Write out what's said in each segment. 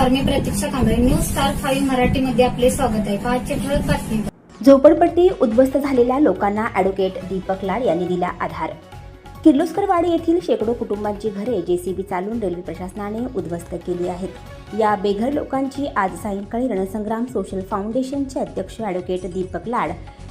Pratiksha Kamble news star five मराठीमध्ये आपले स्वागत आहे. पाचशे ठळक बातमी झोपडपट्टी उद्ध्वस्त झालेल्या लोकांना ॲडव्होकेट दीपक लाड यांनी दिला आधार. किर्लोस्करवाडी येथील शेकडो कुटुंबांची घरे जेसीबी चालून रेल्वे प्रशासनाने उद्ध्वस्त केली आहेत. या बेघर लोकांची आज सायंकाळी रणसंग्राम सोशल फाउंडेशनचे अध्यक्ष ॲडव्होकेट दीपक लाड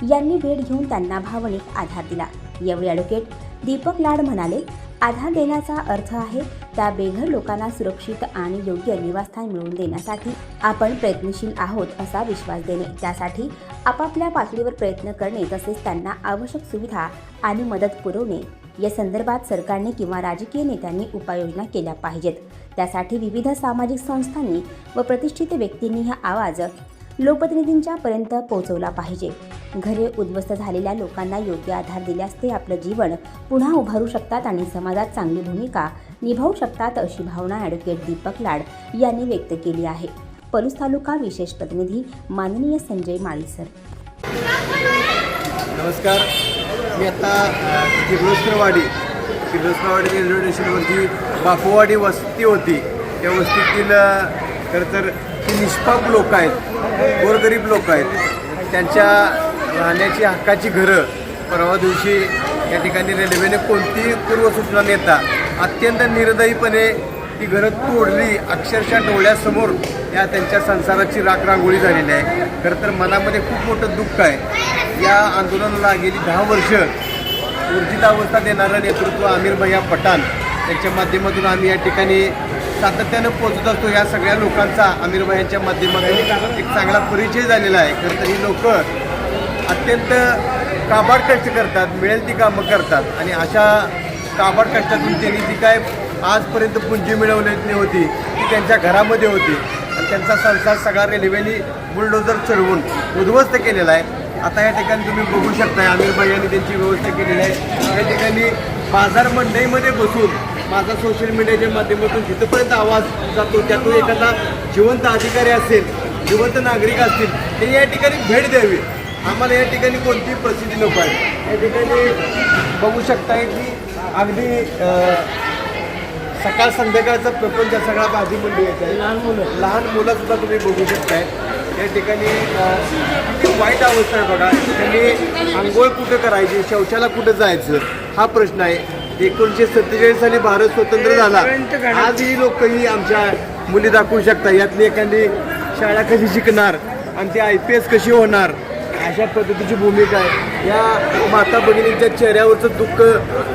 यांनी भेट घेऊन त्यांना भावनिक आधार दिला. यावेळी ॲडव्होकेट दीपक लाड म्हणाले आधार देण्याचा अर्थ आहे त्या बेघर लोकांना सुरक्षित आणि योग्य निवासस्थान मिळवून देण्यासाठी आपण प्रयत्नशील आहोत असा विश्वास देणे. त्यासाठी आपापल्या पातळीवर प्रयत्न करणे तसेच त्यांना आवश्यक सुविधा आणि मदत पुरवणे या संदर्भात सरकारने किंवा राजकीय नेत्यांनी उपाययोजना केल्या पाहिजेत. त्यासाठी विविध सामाजिक संस्थांनी व प्रतिष्ठित व्यक्तींनी हा आवाज लोकप्रतिनिधींच्या पर्यंत पोहोचवला पाहिजे. घरे उद्ध्वस्त झालेल्या लोकांना योग्य आधार दिल्यास ते आपलं जीवन पुन्हा उभारू शकतात आणि समाजात चांगली भूमिका निभावू शकतात अशी भावना ॲडव्होकेट दीपक लाड यांनी व्यक्त केली आहे. पलूस तालुका विशेष प्रतिनिधी माननीय संजय माळीसर. नमस्कार. मी आता किर्लोस्करवाडी किर्लोस्करवाडी रेल्वे स्टेशनवरती बापूवाडी वस्ती होती. त्या वस्तीतील खरं तर की निष्पाप लोक आहेत गोरगरीब लोक आहेत. त्यांच्या राहण्याची हक्काची घरं परवा दिवशी या ठिकाणी रेल्वेने कोणतीही पूर्वसूचना नेता अत्यंत निर्दयीपणे ती घरं तोडली अक्षरशः डोळ्यासमोर या त्यांच्या संसाराची राख रांगोळी झालेली आहे. खरं तर मनामध्ये खूप मोठं दुःख आहे. या आंदोलनाला गेली दहा वर्ष ऊर्जित अवस्था देणारं नेतृत्व आमिर भैया पठाण त्यांच्या माध्यमातून आम्ही या ठिकाणी सातत्यानं पोचत असतो या सगळ्या लोकांचा. आमिर भैयांच्या माध्यमातून एक चांगला परिचय झालेला आहे. खरं तर ही लोक अत्यंत काबाड कष्ट करतात मिळेल ती कामं करतात. आणि अशा काबाड कष्टातून त्यांनी जी काय आजपर्यंत पुंजी मिळवलेली होती ती त्यांच्या घरामध्ये होती. आणि त्यांचा संसार सगळा रेल्वेने बुलडोजर चढवून उद्ध्वस्त केलेला आहे. आता या ठिकाणी तुम्ही बघू शकता आमिरभाई यांनी त्यांची व्यवस्था केलेली आहे. या ठिकाणी बाजार मंडईमध्ये बसून माझा सोशल मीडियाच्या माध्यमातून जिथपर्यंत आवाज जातो त्यातून एखादा जिवंत अधिकारी असेल जिवंत नागरिक असतील ते या ठिकाणी भेट द्यावी. आम्हाला या ठिकाणी कोणतीही प्रसिद्धी नको आहे. या ठिकाणी बघू शकताय की अगदी सकाळ संध्याकाळचा प्रपंच सगळा भाजी मंडी येत आहे. लहान मुलं. लहान मुलं सुद्धा तुम्ही बघू शकताय. या ठिकाणी किती वाईट अवस्था आहे बघा. त्यांनी आंघोळ कुठं करायची शौचाला कुठं जायचं हा प्रश्न आहे. एकोणीसशे सत्तेचाळीस साली भारत स्वतंत्र झाला. आज ही लोक ही आमच्या मुली दाखवू शकतात यातली एखादी शाळा कशी शिकणार? आणि ती आय पी एस कशी होणार? अशा पद्धतीची भूमिका आहे. या माता भगिनींच्या चेहऱ्यावरचं दुःख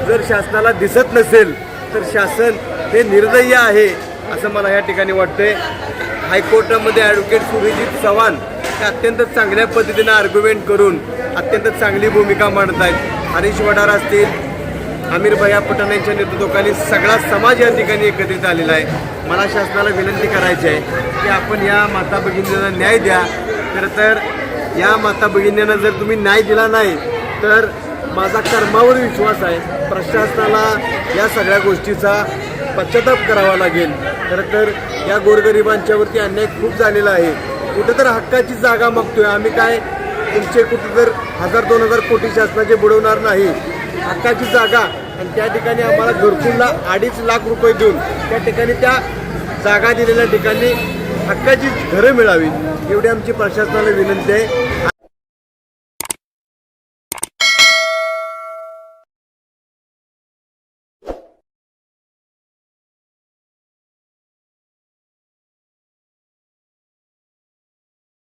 जर शासनाला दिसत नसेल तर शासन हे निर्दय्य आहे असं मला या ठिकाणी वाटतंय. हायकोर्टामध्ये ॲडव्होकेट सुरजित चव्हाण हे अत्यंत चांगल्या पद्धतीनं आर्ग्युमेंट करून अत्यंत चांगली भूमिका मांडत आहेत हरीश वडार असतील आमिर भैया पठाण यांच्या नेतृत्वाखाली सगळा समाज या ठिकाणी एकत्रित आलेला आहे. मला शासनाला विनंती करायची आहे की आपण या माता भगिनींना न्याय द्या. खरं तर या माता भगिनींना जर तुम्ही न्याय दिला नाही तर माझा कर्मावर विश्वास आहे. प्रशासनाला या सगळ्या गोष्टीचा पश्चाताप करावा लागेल. खरं तर या गोरगरिबांच्यावरती अन्याय खूप झालेला आहे. कुठं तर हक्काची जागा मागतोय. आम्ही काय तुमचे कुठं तर हजार दोन हजार कोटी शासनाचे बुडवणार नाही. हक्काची जागा आणि त्या ठिकाणी आम्हाला घरकुलला अडीच लाख रुपये देऊन त्या ठिकाणी त्या जागा दिलेल्या ठिकाणी हक्काची घरं मिळावी एवढी आमची प्रशासनाला विनंती आहे.